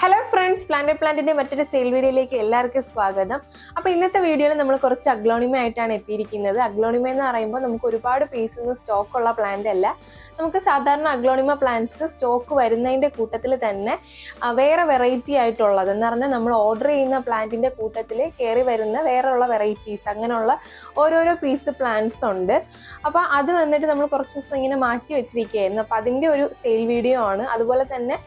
Hello friends plant പ്ലാന്റിന്റെ മറ്റൊരു sale വീഡിയോയിലേക്ക് എല്ലാവർക്കും സ്വാഗതം. അപ്പൊ ഇന്നത്തെ വീഡിയോയിൽ നമ്മൾ കുറച്ച് അഗ്ലോണിമ ആയിട്ടാണ് എത്തിയിരിക്കുന്നത്. അഗ്ലോണിമ എന്ന് പറയുമ്പോൾ നമുക്ക് ഒരുപാട് പീസ് ഒന്നും സ്റ്റോക്ക് ഉള്ള പ്ലാന്റ് അല്ല. നമുക്ക് സാധാരണ അഗ്ലോണിമ പ്ലാന്റ്സ് സ്റ്റോക്ക് വരുന്നതിന്റെ കൂട്ടത്തിൽ തന്നെ വേറെ വെറൈറ്റി ആയിട്ടുള്ളത്. എന്ന് പറഞ്ഞാൽ നമ്മൾ ഓർഡർ ചെയ്യുന്ന പ്ലാന്റിന്റെ കൂട്ടത്തിൽ കയറി വരുന്ന വേറെയുള്ള വെറൈറ്റീസ് അങ്ങനെയുള്ള ഓരോരോ പീസ് പ്ലാന്റ്സ് ഉണ്ട്. അപ്പൊ അത് വന്നിട്ട് നമ്മൾ കുറച്ച് ദിവസം ഇങ്ങനെ മാറ്റി വെച്ചിരിക്കുകയായിരുന്നു. അപ്പൊ അതിന്റെ ഒരു സെയിൽ വീഡിയോ ആണ്. അതുപോലെ തന്നെ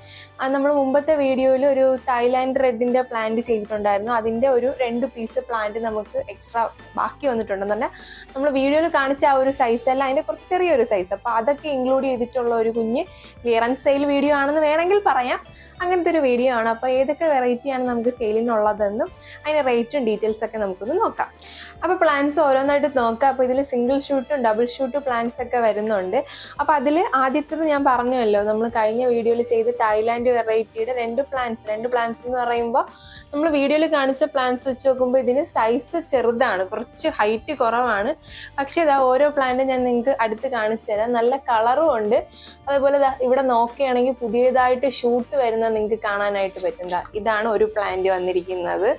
നമ്മൾ മുമ്പത്തെ വീഡിയോയിൽ ഒരു തായ്ലാൻഡ് റെഡിന്റെ പ്ലാന്റ് ചെയ്തിട്ടുണ്ടായിരുന്നു. അതിന്റെ ഒരു രണ്ട് പീസ് പ്ലാന്റ് നമുക്ക് എക്സ്ട്രാ ബാക്കി വന്നിട്ടുണ്ടെന്ന് പറഞ്ഞാൽ നമ്മൾ വീഡിയോയിൽ കാണിച്ച ആ ഒരു സൈസ് അല്ല അതിന്റെ കുറച്ച് ചെറിയൊരു സൈസ് അപ്പോൾ അതൊക്കെ ഇൻക്ലൂഡ് ചെയ്തിട്ടുള്ള ഒരു കുഞ്ഞ് ക്ലിയറൻസ് സെയിൽ വീഡിയോ ആണെന്ന് വേണമെങ്കിൽ പറയാം. അങ്ങനത്തെ ഒരു വീഡിയോ ആണ്. അപ്പോൾ ഏതൊക്കെ വെറൈറ്റി ആണ് നമുക്ക് സെയിലിനുള്ളതെന്നും അതിന് റേറ്റും ഡീറ്റെയിൽസ് ഒക്കെ നമുക്കൊന്ന് നോക്കാം. അപ്പോൾ പ്ലാൻസ് ഓരോന്നായിട്ട് നോക്കാം. അപ്പോൾ ഇതിൽ സിംഗിൾ ഷൂട്ടും ഡബിൾ ഷൂട്ടും പ്ലാൻസ് ഒക്കെ വരുന്നുണ്ട്. അപ്പോൾ അതിൽ ആദ്യത്തത് ഞാൻ പറഞ്ഞല്ലോ നമ്മൾ കഴിഞ്ഞ വീഡിയോയിൽ ചെയ്ത് തായ്ലാൻഡ് വെറൈറ്റിയുടെ രണ്ട് പ്ലാൻസ് രണ്ട് പ്ലാൻസ് എന്ന് പറയുമ്പോൾ നമ്മൾ വീഡിയോയിൽ കാണിച്ച പ്ലാൻസ് വെച്ച് നോക്കുമ്പോൾ ഇതിന് സൈസ് ചെറുതാണ്. കുറച്ച് ഹൈറ്റ് കുറവാണ്. പക്ഷേ ഇതാ ഓരോ പ്ലാന്റും ഞാൻ നിങ്ങൾക്ക് അടുത്ത് കാണിച്ചു തരാം. നല്ല കളറും ഉണ്ട്. അതുപോലെ ഇവിടെ നോക്കുകയാണെങ്കിൽ പുതിയതായിട്ട് ഷൂട്ട് വരുന്ന നിങ്ങൾക്ക് കാണാനായിട്ട് പറ്റുന്ന ഇതാണ് ഒരു പ്ലാന്റ് വന്നിരിക്കുന്നത്.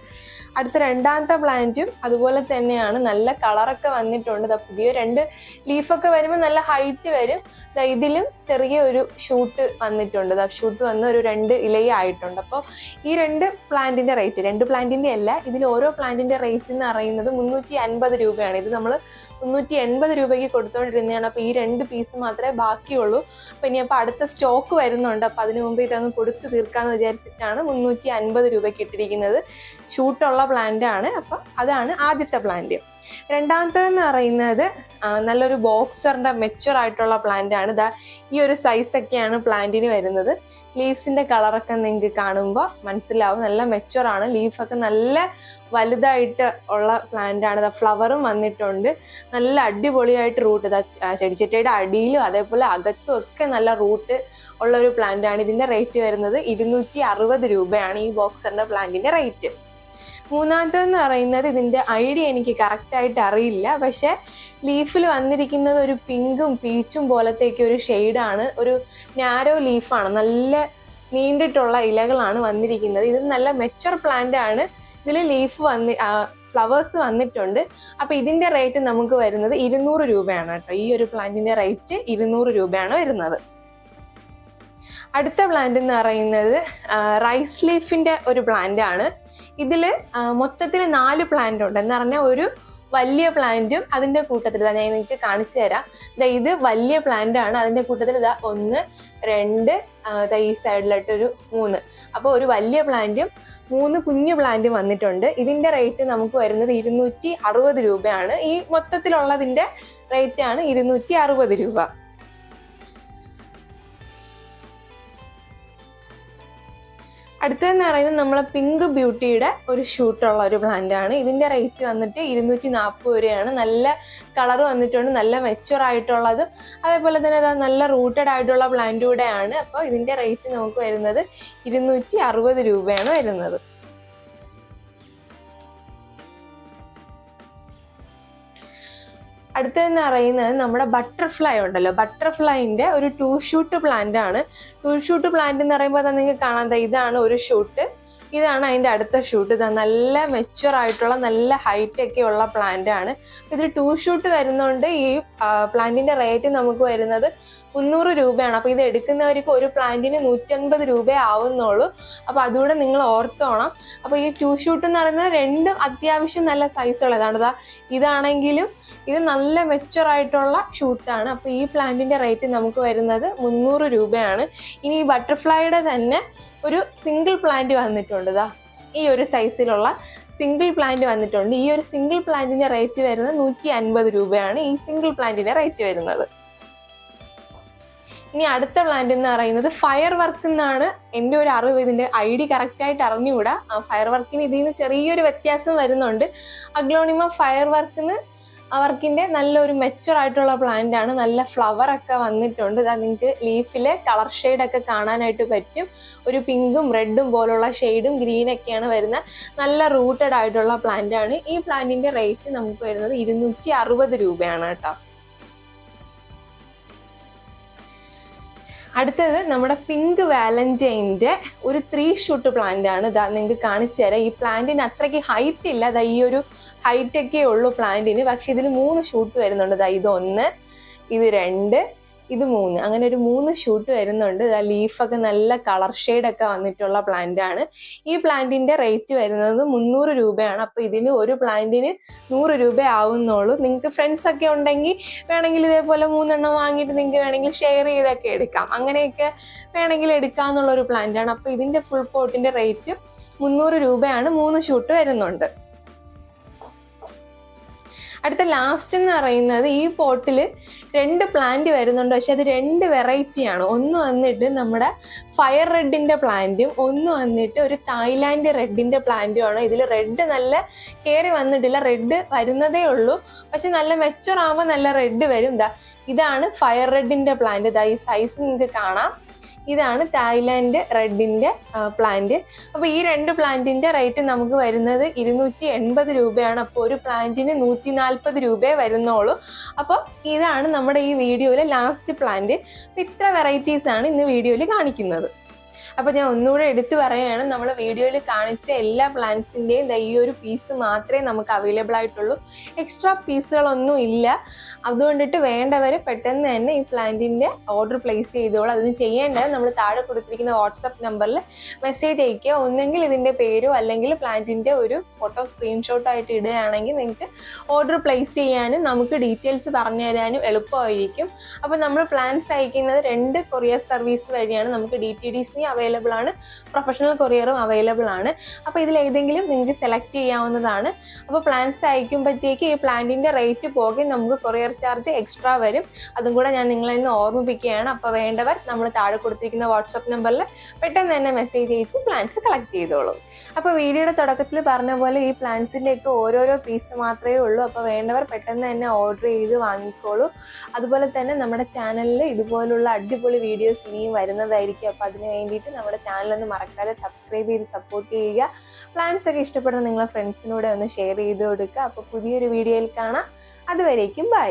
അടുത്ത രണ്ടാമത്തെ പ്ലാന്റും അതുപോലെ തന്നെയാണ്. നല്ല കളറൊക്കെ വന്നിട്ടുണ്ട്. പുതിയ രണ്ട് ലീഫൊക്കെ വരുമ്പോൾ നല്ല ഹൈറ്റ് വരും. ഇതിലും ചെറിയ ഒരു ഷൂട്ട് വന്നിട്ടുണ്ട്. ഷൂട്ട് വന്ന് ഒരു രണ്ട് ഇലയായിട്ടുണ്ട് അപ്പോൾ ഈ രണ്ട് പ്ലാന്റിന്റെ റേറ്റ് രണ്ട് പ്ലാന്റിന്റെ അല്ല ഇതിൽ ഓരോ പ്ലാന്റിന്റെ റേറ്റ് എന്ന് പറയുന്നത് മുന്നൂറ്റി അൻപത് രൂപയാണ്. ഇത് നമ്മൾ മുന്നൂറ്റി എൺപത് രൂപയ്ക്ക് കൊടുത്തുകൊണ്ടിരുന്നതാണ് അപ്പോൾ ഈ രണ്ട് പീസ് മാത്രമേ ബാക്കിയുള്ളൂ. അപ്പോൾ ഇനി അപ്പോൾ അടുത്ത സ്റ്റോക്ക് വരുന്നുണ്ട്. അപ്പോൾ അതിനു മുമ്പ് ഇതങ്ങ് കൊടുത്തു തീർക്കാന്ന് വിചാരിച്ചിട്ടാണ് മുന്നൂറ്റി അൻപത് രൂപയ്ക്ക് ഇട്ടിരിക്കുന്നത്. ഷൂട്ടുള്ള പ്ലാന്റ് ആണ്. അപ്പം അതാണ് ആദ്യത്തെ പ്ലാന്റ് രണ്ടാമത്തേന്ന് പറയുന്നത് നല്ലൊരു ബോക്സറിന്റെ മെച്ചുവർ ആയിട്ടുള്ള പ്ലാന്റ് ആണ്. ഇതാ ഈ ഒരു സൈസൊക്കെയാണ് പ്ലാന്റിന് വരുന്നത്. ലീവ്സിന്റെ കളറൊക്കെ നിങ്ങൾക്ക് കാണുമ്പോൾ മനസ്സിലാവും. നല്ല മെച്ചുവർ ആണ്. ലീഫൊക്കെ നല്ല വലുതായിട്ട് ഉള്ള പ്ലാന്റ് ആണ്. ഫ്ലവറും വന്നിട്ടുണ്ട്. നല്ല അടിപൊളിയായിട്ട് റൂട്ട് ഇതാ ചെടിച്ചട്ടയുടെ അടിയിലും അതേപോലെ അകത്തും ഒക്കെ നല്ല റൂട്ട് ഉള്ള ഒരു പ്ലാന്റ് ആണ്. ഇതിന്റെ റേറ്റ് വരുന്നത് ഇരുന്നൂറ്റി രൂപയാണ് ഈ ബോക്സറിന്റെ പ്ലാന്റിന്റെ റേറ്റ് മൂന്നാമത്തെന്ന് പറയുന്നത് ഇതിന്റെ ഐഡിയ എനിക്ക് കറക്റ്റായിട്ട് അറിയില്ല. പക്ഷേ ലീഫിൽ വന്നിരിക്കുന്നത് ഒരു പിങ്കും പീച്ചും പോലത്തേക്ക് ഒരു ഷെയ്ഡാണ് ഒരു നാരോ ലീഫാണ് നല്ല നീണ്ടിട്ടുള്ള ഇലകളാണ് വന്നിരിക്കുന്നത്. ഇത് നല്ല മെച്ചർ പ്ലാന്റ് ആണ്. ഇതിൽ ലീഫ് വന്നി ഫ്ലവേഴ്സ് വന്നിട്ടുണ്ട്. അപ്പോൾ ഇതിന്റെ റേറ്റ് നമുക്ക് വരുന്നത് ഇരുന്നൂറ് രൂപയാണ് കേട്ടോ. ഈ ഒരു പ്ലാന്റിന്റെ റേറ്റ് ഇരുന്നൂറ് രൂപയാണ് വരുന്നത്. അടുത്ത പ്ലാന്റ് എന്ന് പറയുന്നത് റൈസ് ലീഫിന്റെ ഒരു പ്ലാന്റ് ആണ്. ഇതിൽ മൊത്തത്തിൽ നാല് പ്ലാന്റ് ഉണ്ട്. എന്ന് പറഞ്ഞാൽ ഒരു വലിയ പ്ലാന്റും അതിന്റെ കൂട്ടത്തിൽ ഇതാ ഞാൻ നിങ്ങൾക്ക് കാണിച്ചു തരാം. ദാ ഇത് വലിയ പ്ലാന്റ് ആണ്. അതിന്റെ കൂട്ടത്തിൽ ഇതാ ഒന്ന് രണ്ട് ഇതാ ഈ സൈഡിലായിട്ട് ഒരു മൂന്ന്. അപ്പോൾ ഒരു വലിയ പ്ലാന്റും മൂന്ന് കുഞ്ഞു പ്ലാന്റും വന്നിട്ടുണ്ട്. ഇതിന്റെ റേറ്റ് നമുക്ക് വരുന്നത് ഇരുന്നൂറ്റി അറുപത് രൂപയാണ്. ഈ മൊത്തത്തിലുള്ളതിന്റെ റേറ്റ് ആണ് ഇരുന്നൂറ്റി അറുപത് രൂപ. അടുത്തതെന്ന് പറയുന്നത് നമ്മളെ പിങ്ക് ബ്യൂട്ടിയുടെ ഒരു ഷൂട്ടുള്ള ഒരു പ്ലാന്റ് ആണ്. ഇതിന്റെ റേറ്റ് വന്നിട്ട് ഇരുന്നൂറ്റി നാൽപ്പത് രൂപയാണ്. നല്ല കളർ വന്നിട്ടുണ്ട് നല്ല മെച്ചുവർ ആയിട്ടുള്ളത്. അതേപോലെ തന്നെ അത് നല്ല റൂട്ടഡ് ആയിട്ടുള്ള പ്ലാന്റ് കൂടെയാണ്. അപ്പോൾ ഇതിന്റെ റേറ്റ് നമുക്ക് വരുന്നത് ഇരുന്നൂറ്റി അറുപത് രൂപയാണ് വരുന്നത്. അടുത്തതെന്ന് പറയുന്നത് നമ്മുടെ ബട്ടർഫ്ലൈ ഉണ്ടല്ലോ. ബട്ടർഫ്ലൈന്റെ ഒരു ടൂ ഷൂട്ട് പ്ലാന്റ് ആണ്. ടൂ ഷൂട്ട് പ്ലാന്റ് എന്ന് പറയുമ്പോൾ തന്നെ നിങ്ങൾക്ക് കാണാൻ ഇതാണ് ഒരു ഷൂട്ട് ഇതാണ് അതിന്റെ അടുത്ത ഷൂട്ട് ഇതാ നല്ല മെച്ചുവർ ആയിട്ടുള്ള നല്ല ഹൈറ്റ് ഒക്കെ ഉള്ള പ്ലാന്റ് ആണ്. ഇത് ടൂ ഷൂട്ട് വരുന്നതുകൊണ്ട് ഈ പ്ലാന്റിന്റെ റേറ്റ് നമുക്ക് വരുന്നത് മുന്നൂറ് രൂപയാണ്. അപ്പൊ ഇത് എടുക്കുന്നവർക്ക് ഒരു പ്ലാന്റിന് നൂറ്റൻപത് രൂപ ആവുന്നുള്ളൂ. അപ്പൊ അതുകൂടെ നിങ്ങൾ ഓർത്തോണം. അപ്പൊ ഈ ടൂ ഷൂട്ട് എന്ന് പറയുന്നത് രണ്ടും അത്യാവശ്യം നല്ല സൈസ് ഉള്ളതാണ്. ഇതാ ഇതാണെങ്കിലും ഇത് നല്ല മെച്ചർ ആയിട്ടുള്ള ഷൂട്ടാണ് അപ്പൊ ഈ പ്ലാന്റിന്റെ റേറ്റ് നമുക്ക് വരുന്നത് മുന്നൂറ് രൂപയാണ്. ഇനി ഈ ബട്ടർഫ്ലൈയുടെ തന്നെ ഒരു സിംഗിൾ പ്ലാന്റ് വന്നിട്ടുണ്ട്. ഇതാ ഈ ഒരു സൈസിലുള്ള സിംഗിൾ പ്ലാന്റ് വന്നിട്ടുണ്ട്. ഈ ഒരു സിംഗിൾ പ്ലാന്റിന്റെ റേറ്റ് വരുന്നത് നൂറ്റി അൻപത് രൂപയാണ് ഈ സിംഗിൾ പ്ലാന്റിന്റെ റേറ്റ് വരുന്നത്. ഇനി അടുത്ത പ്ലാന്റ് എന്ന് പറയുന്നത് ഫയർ വർക്ക് എന്നാണ് എന്റെ ഒരു അറിവ്. ഇതിന്റെ ഐ ഡി കറക്റ്റ് ആയിട്ട് അറിഞ്ഞുകൂടാ. ഫയർ വർക്കിന് ഇതിൽ നിന്ന് ചെറിയൊരു വ്യത്യാസം വരുന്നുണ്ട്. അഗ്ലോണിമ ഫയർ വർക്ക് എന്ന് വർക്കിന്റെ നല്ലൊരു മെച്ചർ ആയിട്ടുള്ള പ്ലാന്റ് ആണ്. നല്ല ഫ്ലവർ ഒക്കെ വന്നിട്ടുണ്ട്. ഇതാ നിങ്ങൾക്ക് ലീഫിലെ കളർ ഒക്കെ കാണാനായിട്ട് പറ്റും. ഒരു പിങ്കും റെഡും പോലുള്ള ഷെയ്ഡും ഗ്രീൻ ഒക്കെയാണ് വരുന്ന നല്ല റൂട്ടഡ് ആയിട്ടുള്ള പ്ലാന്റ് ആണ്. ഈ പ്ലാന്റിന്റെ റേറ്റ് നമുക്ക് വരുന്നത് ഇരുന്നൂറ്റി അറുപത് രൂപയാണ് കേട്ടോ. അടുത്തത് നമ്മുടെ പിങ്ക് വാലന്റൈന്റെ ഒരു ത്രീ ഷൂട്ട് പ്ലാന്റ് ആണ്. ഇതാ നിങ്ങൾക്ക് കാണിച്ചു തരാം. ഈ പ്ലാന്റിന് അത്രയ്ക്ക് ഹൈറ്റ് ഇല്ല. ദാ ഈ ഒരു ഹൈറ്റ് ഒക്കെ ഉള്ളൂ പ്ലാന്റിന് പക്ഷെ ഇതിൽ മൂന്ന് ഷൂട്ട് വരുന്നുണ്ട്. ഇത് ഒന്ന് ഇത് രണ്ട് ഇത് മൂന്ന്. അങ്ങനെ ഒരു മൂന്ന് ഷൂട്ട് വരുന്നുണ്ട്. ഇതാ ലീഫൊക്കെ നല്ല കളർ ഒക്കെ വന്നിട്ടുള്ള പ്ലാന്റ് ആണ്. ഈ പ്ലാന്റിന്റെ റേറ്റ് വരുന്നത് മുന്നൂറ് രൂപയാണ്. അപ്പൊ ഇതിന് ഒരു പ്ലാന്റിന് നൂറ് രൂപ ആവുന്നുള്ളൂ. നിങ്ങൾക്ക് ഫ്രണ്ട്സ് ഒക്കെ ഉണ്ടെങ്കിൽ വേണമെങ്കിൽ ഇതേപോലെ മൂന്നെണ്ണം വാങ്ങിയിട്ട് നിങ്ങൾക്ക് വേണമെങ്കിൽ ഷെയർ ചെയ്തൊക്കെ എടുക്കാം. അങ്ങനെയൊക്കെ വേണമെങ്കിൽ എടുക്കാന്നുള്ള ഒരു പ്ലാന്റ് ആണ്. അപ്പൊ ഇതിന്റെ ഫുൾ പോട്ടിന്റെ റേറ്റ് മുന്നൂറ് രൂപയാണ് മൂന്ന് ഷൂട്ട് വരുന്നുണ്ട്. അടുത്ത ലാസ്റ്റ് എന്ന് പറയുന്നത് ഈ പോട്ടിൽ രണ്ട് പ്ലാന്റ് വരുന്നുണ്ട്. പക്ഷെ അത് രണ്ട് വെറൈറ്റി ആണ്. ഒന്ന് വന്നിട്ട് നമ്മുടെ ഫയർ റെഡിന്റെ പ്ലാന്റും ഒന്ന് വന്നിട്ട് ഒരു തായ്ലാന്റ് റെഡിന്റെ പ്ലാന്റും ആണ്. ഇതിൽ റെഡ് നല്ല കയറി വന്നിട്ടില്ല. റെഡ് വരുന്നതേ ഉള്ളൂ. പക്ഷെ നല്ല മെച്ചുവർ ആവുമ്പോൾ നല്ല റെഡ് വരും. ഇതാ ഇതാണ് ഫയർ റെഡിന്റെ പ്ലാന്റ് ഇതാ ഈ സൈസ് നിങ്ങൾക്ക് കാണാം. ഇതാണ് തായ്ലാന്റ് റെഡിന്റെ പ്ലാന്റ് അപ്പോൾ ഈ രണ്ട് പ്ലാന്റിന്റെ റേറ്റ് നമുക്ക് വരുന്നത് ഇരുന്നൂറ്റി എൺപത് രൂപയാണ്. അപ്പോൾ ഒരു പ്ലാന്റിന് നൂറ്റി നാൽപ്പത് രൂപയെ വരുന്നുള്ളൂ. അപ്പോൾ ഇതാണ് നമ്മുടെ ഈ വീഡിയോയിലെ ലാസ്റ്റ് പ്ലാന്റ് ഇത്ര വെറൈറ്റീസ് ആണ് ഇന്ന് വീഡിയോയിൽ കാണിക്കുന്നത്. അപ്പോൾ ഞാൻ ഒന്നുകൂടെ എടുത്തു പറയുകയാണ്. നമ്മൾ വീഡിയോയിൽ കാണിച്ച എല്ലാ പ്ലാന്റ്സിന്റെയും ഈ ഒരു പീസ് മാത്രമേ നമുക്ക് അവൈലബിൾ ആയിട്ടുള്ളൂ. എക്സ്ട്രാ പീസുകളൊന്നും ഇല്ല. അതുകൊണ്ടിട്ട് വേണ്ടവർ പെട്ടെന്ന് തന്നെ ഈ പ്ലാന്റിന്റെ ഓർഡർ പ്ലേസ് ചെയ്തോളൂ. അതിന് ചെയ്യേണ്ടത് നമ്മൾ താഴെ കൊടുത്തിരിക്കുന്ന വാട്സപ്പ് നമ്പറിൽ മെസ്സേജ് അയക്കുക ഒന്നെങ്കിൽ ഇതിന്റെ പേരോ അല്ലെങ്കിൽ പ്ലാന്റിന്റെ ഒരു ഫോട്ടോ സ്ക്രീൻഷോട്ട് ആയിട്ട് ഇടുകയാണെങ്കിൽ നിങ്ങൾക്ക് ഓർഡർ പ്ലേസ് ചെയ്യാനും നമുക്ക് ഡീറ്റെയിൽസ് പറഞ്ഞു തരാനും എളുപ്പമായിരിക്കും. അപ്പോൾ നമ്മൾ പ്ലാന്റ്സ് അയക്കുന്നത് രണ്ട് കൊറിയർ സർവീസ് വഴിയാണ് നമുക്ക് D T D C available ആണ്. പ്രൊഫഷണൽ കൊറിയറും അവൈലബിൾ ആണ്. അപ്പോൾ ഇതിൽ ഏതെങ്കിലും നിങ്ങൾക്ക് സെലക്ട് ചെയ്യാവുന്നതാണ്. അപ്പോൾ പ്ലാൻസ് അയക്കുമ്പോഴത്തേക്ക് ഈ പ്ലാന്റിന്റെ റേറ്റ് പോകെ നമുക്ക് കൊറിയർ ചാർജ് എക്സ്ട്രാ വരും. അതും കൂടെ ഞാൻ നിങ്ങളെ ഇന്ന് ഓർമ്മിപ്പിക്കുകയാണ്. അപ്പോൾ വേണ്ടവർ നമ്മൾ താഴെ കൊടുത്തിരിക്കുന്ന വാട്സപ്പ് നമ്പറിൽ പെട്ടെന്ന് തന്നെ മെസ്സേജ് അയച്ച് പ്ലാൻസ് കളക്ട് ചെയ്തോളൂ. അപ്പോൾ വീഡിയോയുടെ തുടക്കത്തിൽ പറഞ്ഞ പോലെ ഈ പ്ലാൻസിന്റെ ഒക്കെ ഓരോരോ പീസ് മാത്രമേ ഉള്ളൂ. അപ്പോൾ വേണ്ടവർ പെട്ടെന്ന് തന്നെ ഓർഡർ ചെയ്ത് വാങ്ങിക്കോളൂ. അതുപോലെ തന്നെ നമ്മുടെ ചാനലിൽ ഇതുപോലുള്ള അടിപൊളി വീഡിയോസ് ഇനിയും വരുന്നതായിരിക്കും. അപ്പോൾ അതിന് വേണ്ടിയിട്ട് നമ്മുടെ ചാനലൊന്ന് മറക്കാതെ സബ്സ്ക്രൈബ് ചെയ്ത് സപ്പോർട്ട് ചെയ്യുക. പ്ലാൻസ് ഒക്കെ ഇഷ്ടപ്പെടുന്ന നിങ്ങളെ ഫ്രണ്ട്സിനൂടെ ഒന്ന് ഷെയർ ചെയ്ത് കൊടുക്കുക. അപ്പോൾ പുതിയൊരു വീഡിയോയിൽ കാണാം. അതുവരേക്കും ബൈ